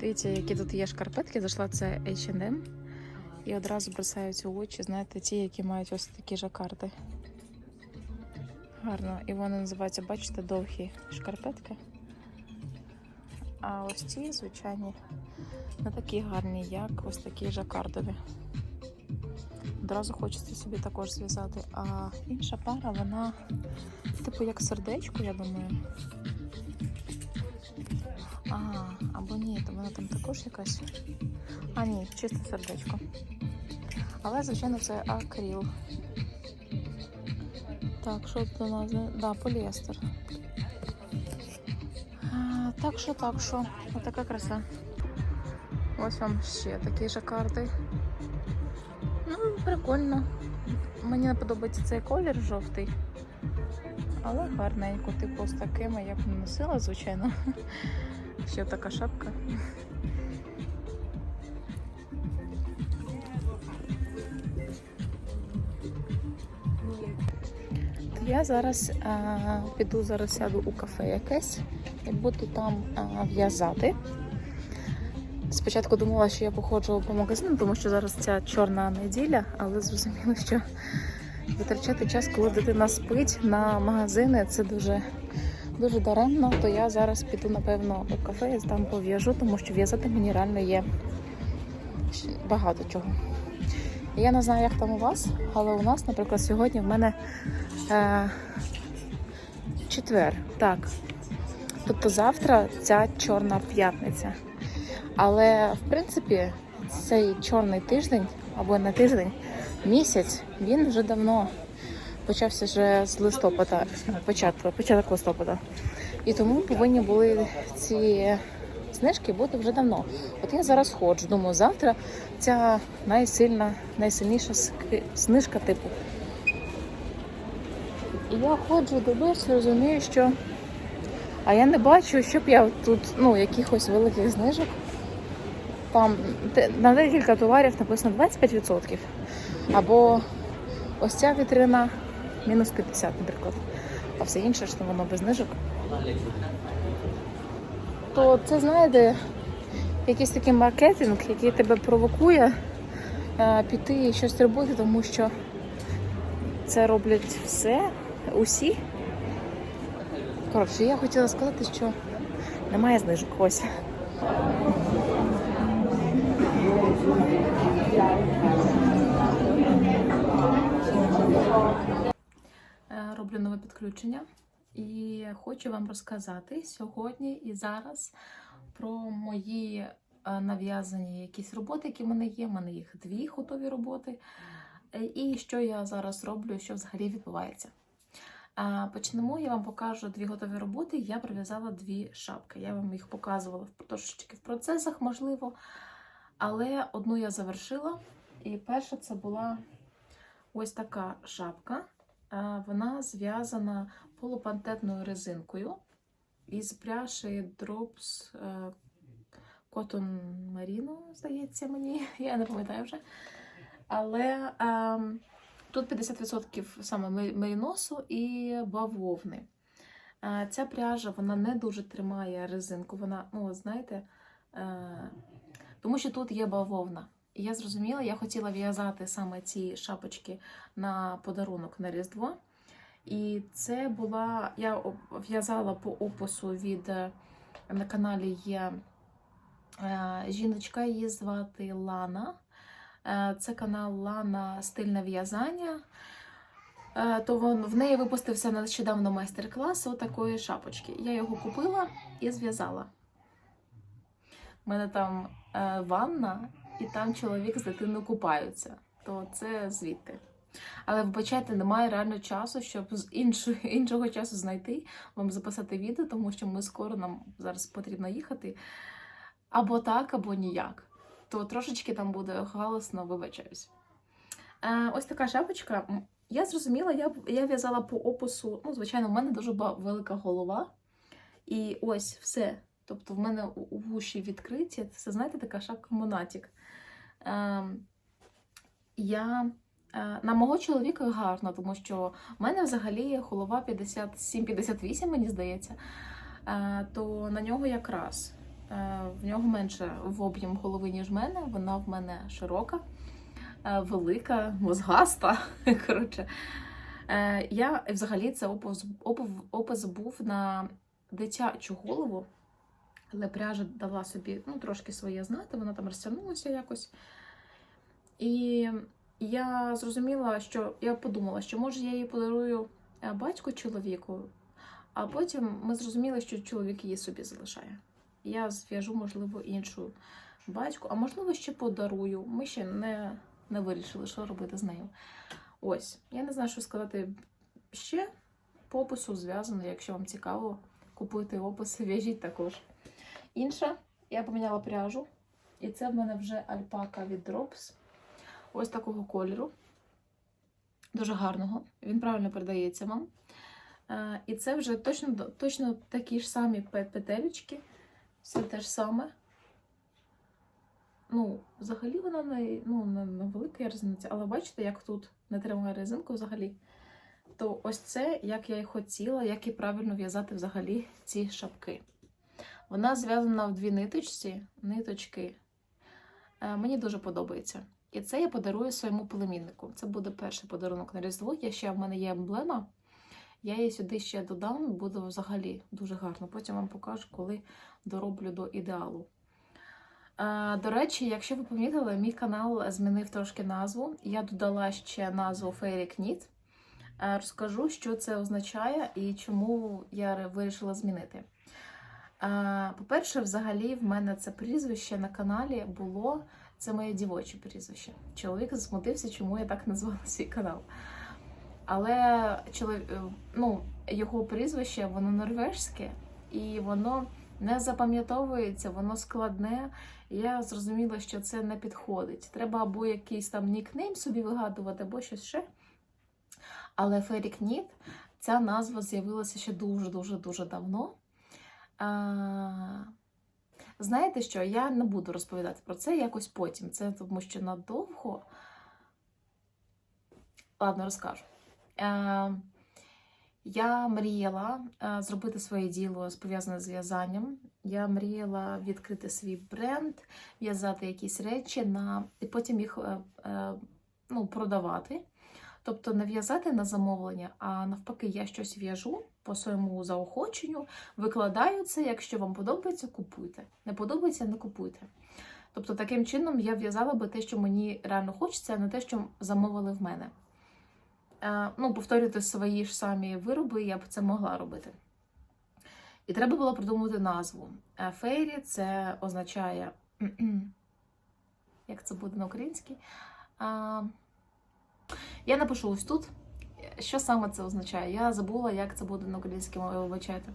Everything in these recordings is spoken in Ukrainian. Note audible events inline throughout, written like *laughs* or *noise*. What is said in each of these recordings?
Дивіться, які тут є шкарпетки. Зайшла це H&M. І одразу бросаються у очі, знаєте, ті, які мають ось такі жакарди. Гарно. І вони називаються, бачите, довгі шкарпетки. А ось ці, звичайні, не такі гарні, як ось такі жакардові. Одразу хочеться собі також зв'язати. А інша пара, вона типу як сердечко, я думаю. Ага, або ні, то вона там також якась. А, ні, чисте сердечко. Але, звичайно, це акрил. Так, що тут у нас? Да, поліестер. Так що, так що, отака краса. Ось вам ще такі жакарди. Ну, прикольно. Мені не подобається цей колір жовтий. Але гарненько, типу, з такими я б не носила, звичайно. Ще така шапка. Я зараз а, піду зараз сяду у кафе якесь і буду там в'язати. Спочатку думала, що я походжу по магазину, тому що зараз ця чорна неділя, але зрозуміло, що витрачати час, коли дитина спить на магазини, це дуже, дуже даремно. То я зараз піду, напевно, у кафе і там пов'яжу, тому що в'язати мені реально є багато чого. Я не знаю, як там у вас, але у нас, наприклад, сьогодні в мене е, четвер. Так. Тобто завтра ця чорна п'ятниця. Але в принципі цей чорний тиждень або не тиждень, місяць, він вже давно почався вже з листопада, початку, початок листопада. І тому повинні були ці знижки бути вже давно. От я зараз ходжу, думаю, завтра ця найсильна, найсильніша знижка типу. І я ходжу, дивлюся, розумію, що. А я не бачу, щоб я тут ну, якихось великих знижок. Там на декілька товарів написано 25%. Або ось ця вітрина мінус 50, наприклад. А все інше, що воно без знижок. То це, знаєте, якийсь такий маркетинг, який тебе провокує е, піти і щось робити, тому що це роблять все, усі. Коротше, я хотіла сказати, що немає знижок. Ось. Роблю нове підключення і хочу вам розказати сьогодні і зараз про мої е, нав'язані якісь роботи, які в мене є. У мене їх дві готові роботи. Е, І що я зараз роблю, що взагалі відбувається. Почнемо, я вам покажу дві готові роботи. Я прив'язала дві шапки. Я вам їх показувала трошечки в процесах, можливо. Але одну я завершила. І перша це була ось така шапка. А, Вона зв'язана полупантетною резинкою із пряжі Drops е, Cotton Merino, здається мені, *laughs* я не пам'ятаю вже. Але ем, Тут 50% саме меріносу і бавовни. Е, Ця пряжа вона не дуже тримає резинку. Вона, ну, знаєте, е, тому що тут є бавовна. Я зрозуміла, я хотіла в'язати саме ці шапочки на подарунок на Різдво. І це була. Я в'язала по опису від е, на каналі є е, жіночка, її звати Лана. Е, Це канал Лана Стильне в'язання. То в неї випустився нещодавно майстер-клас отакої шапочки. Я його купила і зв'язала. У мене там ванна, і там чоловік з дитиною купаються. То це звідти. Але вибачайте, немає реально часу, щоб з іншого, *laughs* іншого часу знайти, вам записати відео, тому що ми скоро нам зараз потрібно їхати. Або так, або ніяк то трошечки там буде галасно, вибачаюсь. Е, ось така шапочка. Я зрозуміла, я, я в'язала по опису. Ну, звичайно, в мене дуже велика голова. І ось все. Тобто, в мене у- вуші відкриті. Це, знаєте, така шапка Монатік. Е, я, е, на мого чоловіка гарно, тому що в мене взагалі голова 57-58, мені здається. Е, то на нього якраз. Е, В нього менше в об'єм голови, ніж в мене. Вона в мене широка, велика, мозгаста. *laughs* Коротше, я взагалі це опис, опис був на дитячу голову, але пряжа дала собі ну, трошки своє знати, вона там розтягнулася якось. І я зрозуміла, що я подумала, що може я її подарую е, батьку чоловіку, а потім ми зрозуміли, що чоловік її собі залишає. Я зв'яжу, можливо, іншу батьку, а можливо, ще подарую. Ми ще не, не вирішили, що робити з нею. Ось, я не знаю, що сказати ще. По опису зв'язано, якщо вам цікаво, купуйте опис, *laughs* в'яжіть також. Інша, я поміняла пряжу, і це в мене вже альпака від Drops. Ось такого кольору. Дуже гарного. Він правильно передається вам. Е, І це вже точно, точно такі ж самі пе- петелечки. Все те ж саме. Ну, взагалі вона не, ну, не велика різниця, але бачите, як тут не тримає резинку взагалі. То ось це, як я і хотіла, як і правильно в'язати взагалі ці шапки. Вона зв'язана в дві ниточці, ниточки. Е, Мені дуже подобається. І це я подарую своєму племіннику. Це буде перший подарунок на Різдво. Я ще в мене є емблема. Я її сюди ще додам, буде взагалі дуже гарно. Потім вам покажу, коли дороблю до ідеалу. Е, До речі, якщо ви помітили, мій канал змінив трошки назву. Я додала ще назву Fairy Knit. Е, Розкажу, що це означає і чому я вирішила змінити. Е, По-перше, взагалі, в мене це прізвище на каналі було це моє дівоче прізвище. Чоловік засмутився, чому я так назвала *laughs* свій канал. Але чоловік, ну, його прізвище, воно норвежське, і воно не запам'ятовується, воно складне. Я зрозуміла, що це не підходить. Треба або якийсь там нікнейм собі вигадувати, або щось ще. Але Ферік Ніт, ця назва з'явилася ще дуже-дуже дуже давно. А... Знаєте що? Я не буду розповідати про це якось потім. Це тому що надовго. Ладно, розкажу. Е, я мріяла е, зробити своє діло пов'язане з в'язанням. Я мріяла відкрити свій бренд, в'язати якісь речі на... і потім їх е, ну, продавати. Тобто не в'язати на замовлення, а навпаки, я щось в'яжу по своєму заохоченню, викладаю це. Якщо вам подобається, купуйте. Не подобається, не купуйте. Тобто, таким чином я в'язала би те, що мені реально хочеться, а не те, що замовили в мене. Е, ну, повторювати свої ж самі вироби, я б це могла робити. І треба було придумати назву. Е, Фейрі це означає, *clears throat* як це буде на українській. А, Я напишу ось тут, що саме це означає. Я забула, як це буде на українській мові, вибачайте.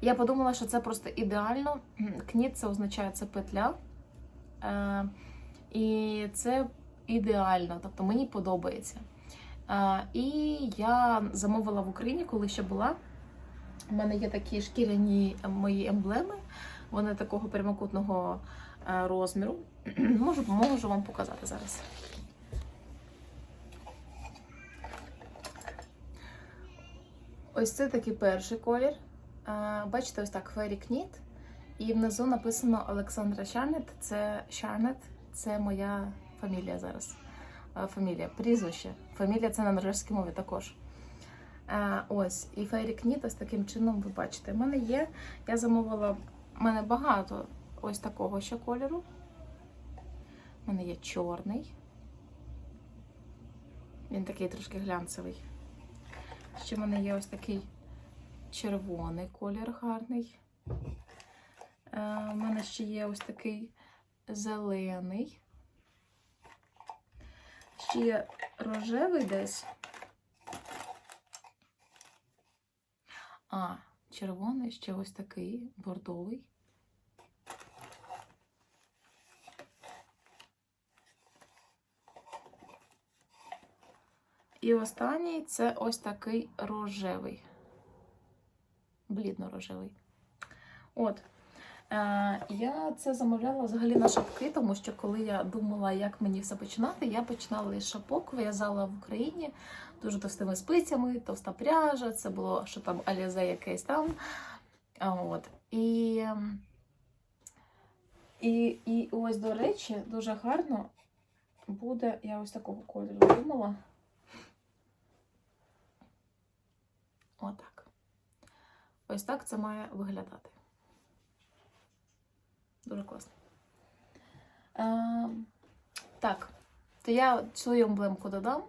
Я подумала, що це просто ідеально. *clears throat* Кніт це означає це петля. Е, І це ідеально, тобто мені подобається. Е, І я замовила в Україні, коли ще була. У мене є такі шкіряні мої емблеми, вони такого прямокутного е, розміру. *clears throat* Можу, можу вам показати зараз. Ось це такий перший колір. Бачите, ось так Fairy Knit. І внизу написано Олександра Шарнет. Це Шарнет, це моя фамілія зараз. Фамілія, прізвище. Фамілія це на норвежській мові також. Ось, і Fairy Knit ось таким чином ви бачите. У мене є, я замовила, в мене багато ось такого ще кольору. У мене є чорний. Він такий трошки глянцевий. Ще в мене є ось такий червоний колір гарний. Е, У мене ще є ось такий зелений. Ще є рожевий десь. А, червоний, ще ось такий бордовий. І останній це ось такий рожевий. Блідно-рожевий. От. Е, я це замовляла взагалі на шапки, тому що коли я думала, як мені все починати, я починала із шапок, в'язала в Україні дуже товстими спицями, товста пряжа, це було що там алізе якесь там. От. І І, і ось, до речі, дуже гарно буде, я ось такого кольору думала. Отак. Ось так це має виглядати. Дуже класно. Е, так, то я свою емблемку додам.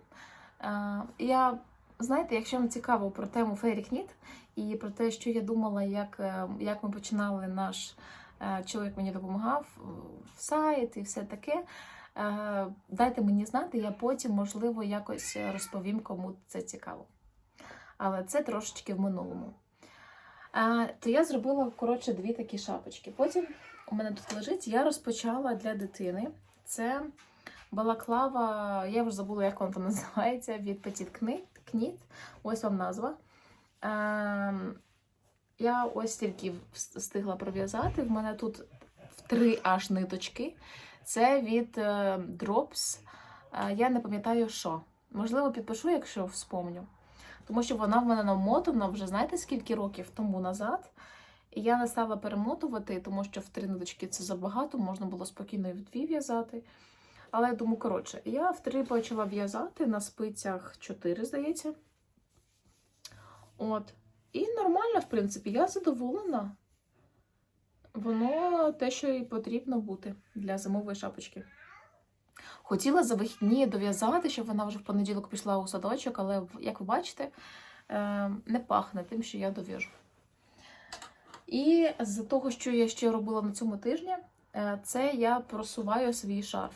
Е, я, знаєте, якщо вам цікаво про тему Knit і про те, що я думала, як, е, як ми починали наш е, чоловік мені допомагав, е, сайт і все таке. Е, Дайте мені знати, я потім, можливо, якось розповім, кому це цікаво. Але це трошечки в минулому. Е, То я зробила коротше дві такі шапочки. Потім у мене тут лежить, я розпочала для дитини. Це балаклава, я вже забула, як вона там *laughs* називається, від Petit. Knit. Ось вам назва. Ем, я ось тільки встигла пров'язати. В мене тут три аж ниточки. Це від е, Drops. Е, я не пам'ятаю, що. Можливо, підпишу, якщо вспомню. Тому що вона в мене намотана вже знаєте скільки років тому назад. І я не стала перемотувати, тому що в три ниточки це забагато, можна було спокійно і в дві в'язати. Але я думаю, коротше, я в три почала в'язати на спицях 4, здається. От. І нормально, в принципі, я задоволена. Воно те, що і потрібно бути для зимової шапочки. Хотіла за вихідні дов'язати, щоб вона вже в понеділок пішла у садочок, але, як ви бачите, е, не пахне тим, що я дов'яжу. І з того, що я ще робила на цьому тижні, е, це я просуваю свій шарф.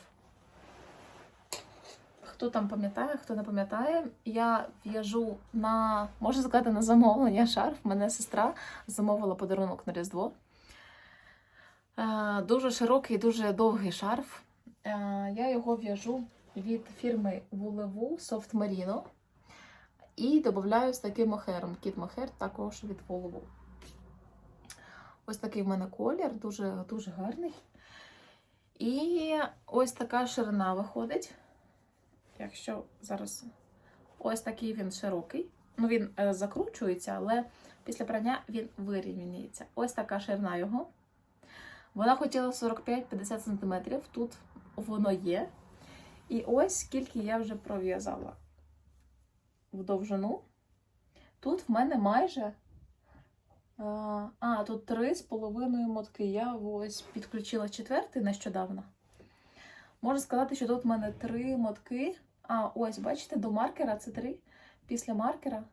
Хто там пам'ятає, хто не пам'ятає, я в'яжу на, можна сказати, на замовлення шарф. Мене сестра замовила подарунок на Різдво. Е, Дуже широкий, дуже довгий шарф. Е, Я його в'яжу від фірми Вулеву Soft Merino. І додаю з таким мохером. Кіт мохер також від Вулеву. Ось такий в мене колір, дуже, дуже гарний. І ось така ширина виходить. Якщо зараз ось такий він широкий. Ну, він е, закручується, але після прання він вирівнюється. Ось така ширина його. Вона хотіла 45-50 см. Тут воно є. І ось скільки я вже пров'язала в довжину. Тут в мене майже. е, А, тут три з половиною мотки. Я ось підключила четвертий нещодавно. Можна сказати, що тут в мене три мотки. А, ось, бачите, до маркера це три. Після маркера.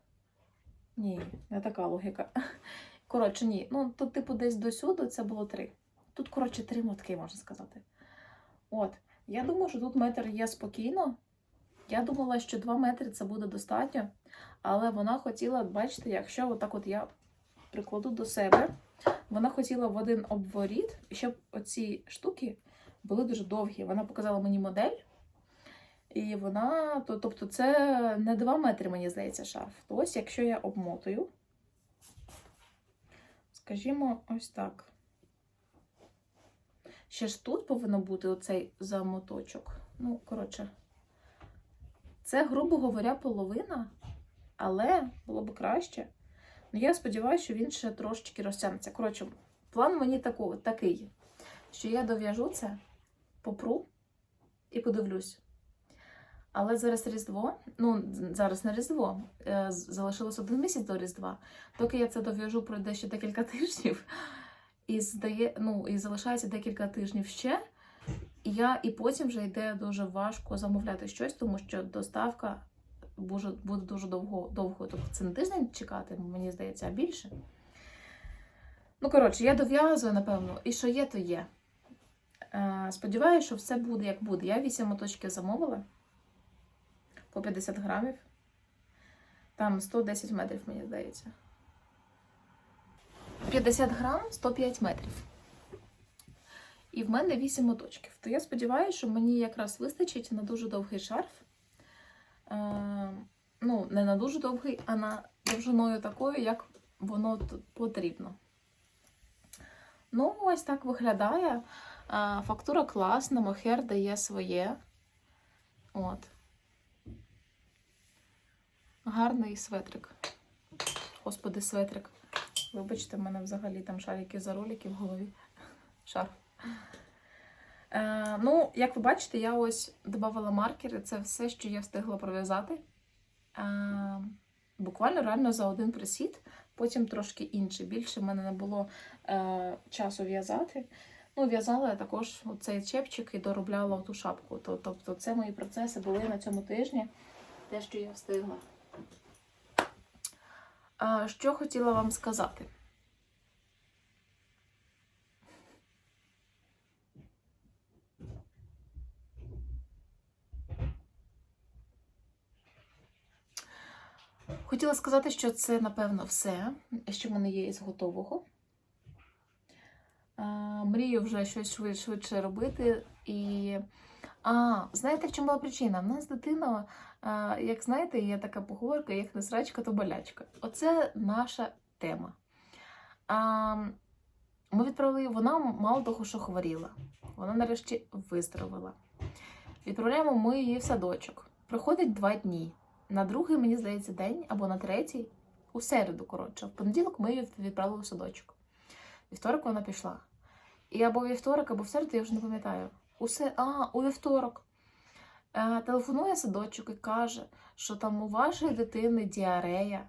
Ні, не така логіка. Коротше, ні. Ну, тут, типу, десь до сюди це було три. Тут, коротше, три мотки, можна сказати. От. Я думаю, що тут метр є спокійно. Я думала, що 2 метри це буде достатньо. Але вона хотіла, бачите, якщо отак от я прикладу до себе, вона хотіла в один обворіт, щоб оці штуки були дуже довгі. Вона показала мені модель. І вона, то, тобто, це не 2 метри, мені здається, шарф. То ось, якщо я обмотую, скажімо, ось так. Ще ж тут повинно бути оцей замоточок. Ну, коротше, це, грубо говоря, половина, але було б краще. Ну, я сподіваюся, що він ще трошечки розтягнеться. Коротше, план мені тако, такий, що я дов'яжу це, попру і подивлюсь. Але зараз Різдво, ну, зараз не Різдво, е, залишилось один місяць до Різдва. Доки я це дов'яжу, пройде ще декілька *laughs* тижнів, і, здає, ну, і залишається декілька тижнів ще. І я і потім вже йде дуже важко замовляти щось, тому що доставка буде, дуже довго, довго. Тобто це не тиждень чекати, мені здається, а більше. Ну, коротше, я дов'язую, напевно, і що є, то є. Е, сподіваюся, що все буде як буде. Я 8 моточків замовила по 50 грамів. Там 110 метрів, мені здається. 50 грам 105 метрів. І в мене 8 моточків. То я сподіваюся, що мені якраз вистачить на дуже довгий шарф. Е, ну, не на дуже довгий, а на довжиною такою, як воно тут потрібно. Ну, ось так виглядає. Е, фактура класна, мохер дає своє. От. Гарний светрик. Господи, светрик. Вибачте, в мене взагалі там шарики за ролики в голові. Шарф. Е, ну, як ви бачите, я ось додавала маркери. Це все, що я встигла пров'язати. Е, буквально реально за один присід, потім трошки інше. Більше в мене не було е, часу в'язати. Ну, в'язала я також цей чепчик і доробляла ту шапку. Тобто, це мої процеси були на цьому тижні, те, що я встигла. Що хотіла вам сказати? Хотіла сказати, що це, напевно, все, що в мене є із готового. Мрію вже щось швидше робити. І. А, знаєте, в чому була причина? В нас дитина, як знаєте, є така поговорка, як не срачка, то болячка. Оце наша тема. Ми відправили, вона мало того, що хворіла. Вона нарешті виздоровила. Відправляємо ми її в садочок. Проходить два дні. На другий, мені здається, день або на третій, у середу, коротше. В понеділок ми її відправили в садочок. Вівторок вона пішла. І або вівторок, або в середу, я вже не пам'ятаю. Усе, а, у вівторок. Е, телефонує садочок і каже, що там у вашої дитини діарея.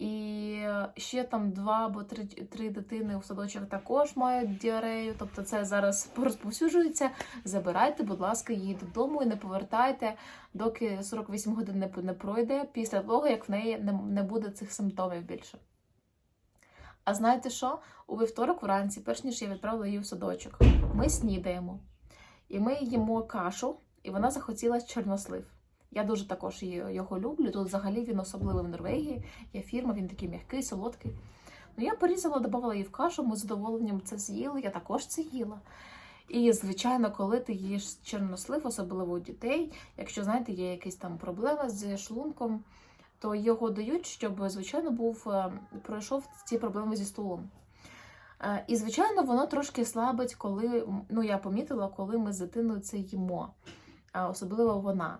І ще там два або три, три дитини у садочок також мають діарею. Тобто це зараз розповсюджується. Забирайте, будь ласка, її додому і не повертайте, доки 48 годин не, не пройде, після того, як в неї не, не буде цих симптомів більше. А знаєте що? У вівторок вранці, перш ніж я відправила її в садочок, ми снідаємо. І ми їмо кашу, і вона захотіла чорнослив. Я дуже також його люблю. Тут взагалі він особливий в Норвегії. Є фірма, він такий м'який, солодкий. Ну, я порізала, додавала її в кашу, ми з задоволенням це з'їли, я також це їла. І, звичайно, коли ти їш чорнослив, особливо у дітей, якщо знаєте, є якісь там проблеми з шлунком, то його дають, щоб, звичайно, був е, пройшов ці проблеми зі стулом. Е, І, звичайно, воно трошки слабить, коли ну я помітила, коли ми з дитиною це їмо, особливо вона.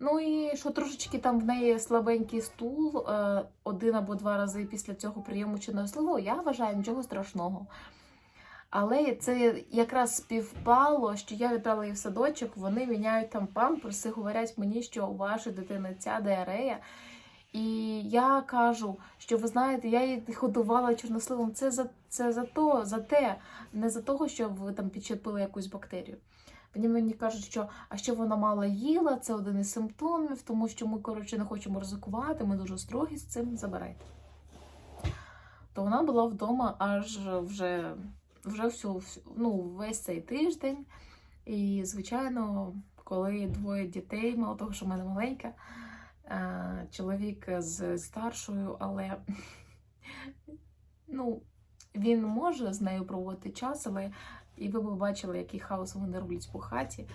Ну і що трошечки там в неї слабенький стул е, один або два рази після цього прийому чинного слово, я вважаю нічого страшного. Але це якраз співпало, що я віддала її в садочок, вони міняють там памперси, говорять мені, що у вашої дитини ця диарея. І я кажу, що ви знаєте, я її годувала чорносливом. Це за це за то, за те, не за того, що ви там підчепили якусь бактерію. Вони мені кажуть, що а що вона мало їла, це один із симптомів, тому що ми, коротше, не хочемо ризикувати, ми дуже строгі з цим забирайте. То вона була вдома аж вже, вже всю- ну, весь цей тиждень. І, звичайно, коли двоє дітей, мало того, що в мене маленька, е, чоловік з старшою, але ну, він може з нею проводити час, але і ви б бачили, який хаос вони роблять по хаті,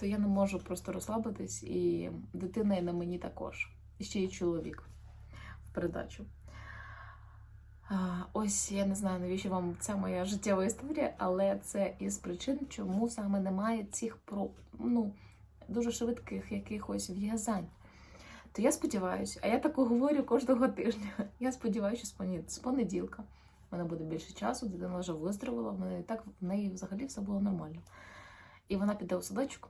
то я не можу просто розслабитись, і дитина і на мені також. І ще й чоловік в передачу. Ось я не знаю, навіщо вам ця моя життєва історія, але це із причин, чому саме немає цих про ну, дуже швидких якихось в'язань. То я сподіваюся, а я так говорю кожного тижня. Я сподіваюся, що з понеділка в мене буде більше часу, дитина вже виздоровила, в мене і так в неї взагалі все було нормально. І вона піде у садочок.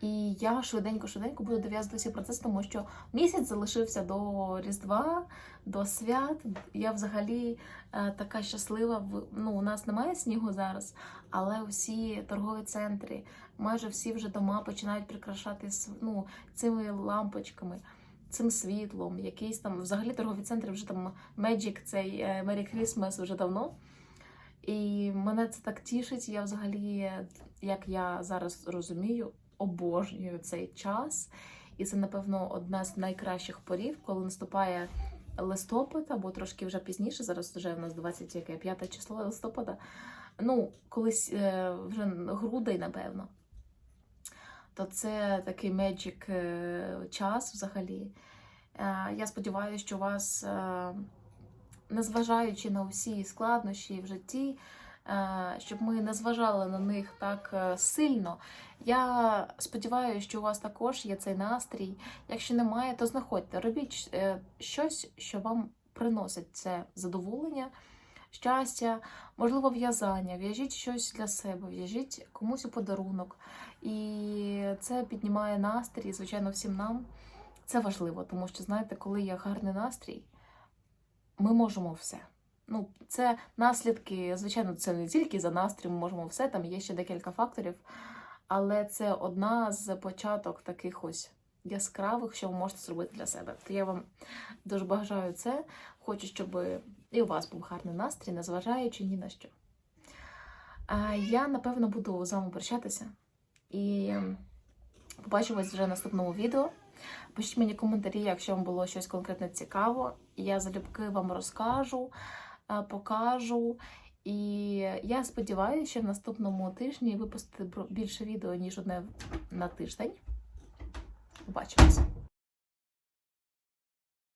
І я швиденько-швиденько буду дов'язувати цей процес, тому що місяць залишився до Різдва, до свят. Я взагалі е, така щаслива. Ну, у нас немає снігу зараз, але усі торгові центри, майже всі вже дома починають прикрашати ну, цими лампочками, цим світлом. Якийсь там взагалі торгові центри вже там Magic, цей е, Merry Christmas вже давно. І мене це так тішить. Я взагалі, як я зараз розумію, обожнюю цей час. І це, напевно, одна з найкращих порів, коли наступає листопад, або трошки вже пізніше. Зараз вже у нас 25 число листопада. Ну, колись е, вже грудень, напевно. То це такий е, час взагалі. Е, Я сподіваюся, що у вас, е, незважаючи на всі складнощі в житті, е, щоб ми не зважали на них так сильно. Я сподіваюся, що у вас також є цей настрій. Якщо немає, то знаходьте, робіть щось, що вам приносить це задоволення, щастя, можливо, в'язання, в'яжіть щось для себе, в'яжіть комусь у подарунок. І це піднімає настрій, звичайно, всім нам. Це важливо, тому що, знаєте, коли є гарний настрій, ми можемо все. Ну, це наслідки, звичайно, це не тільки за настрій, ми можемо все, там є ще декілька факторів, але це одна з початок таких ось яскравих, що ви можете зробити для себе. То я вам дуже бажаю це. Хочу, щоб і у вас був гарний настрій, незважаючи ні на що. А я, напевно, буду з вами прощатися. І побачимось вже в наступному відео. Пишіть мені коментарі, якщо вам було щось конкретно цікаво. Я залюбки вам розкажу, е, покажу. І я сподіваюся, що в наступному тижні випустити більше відео, ніж одне на тиждень. Побачимось!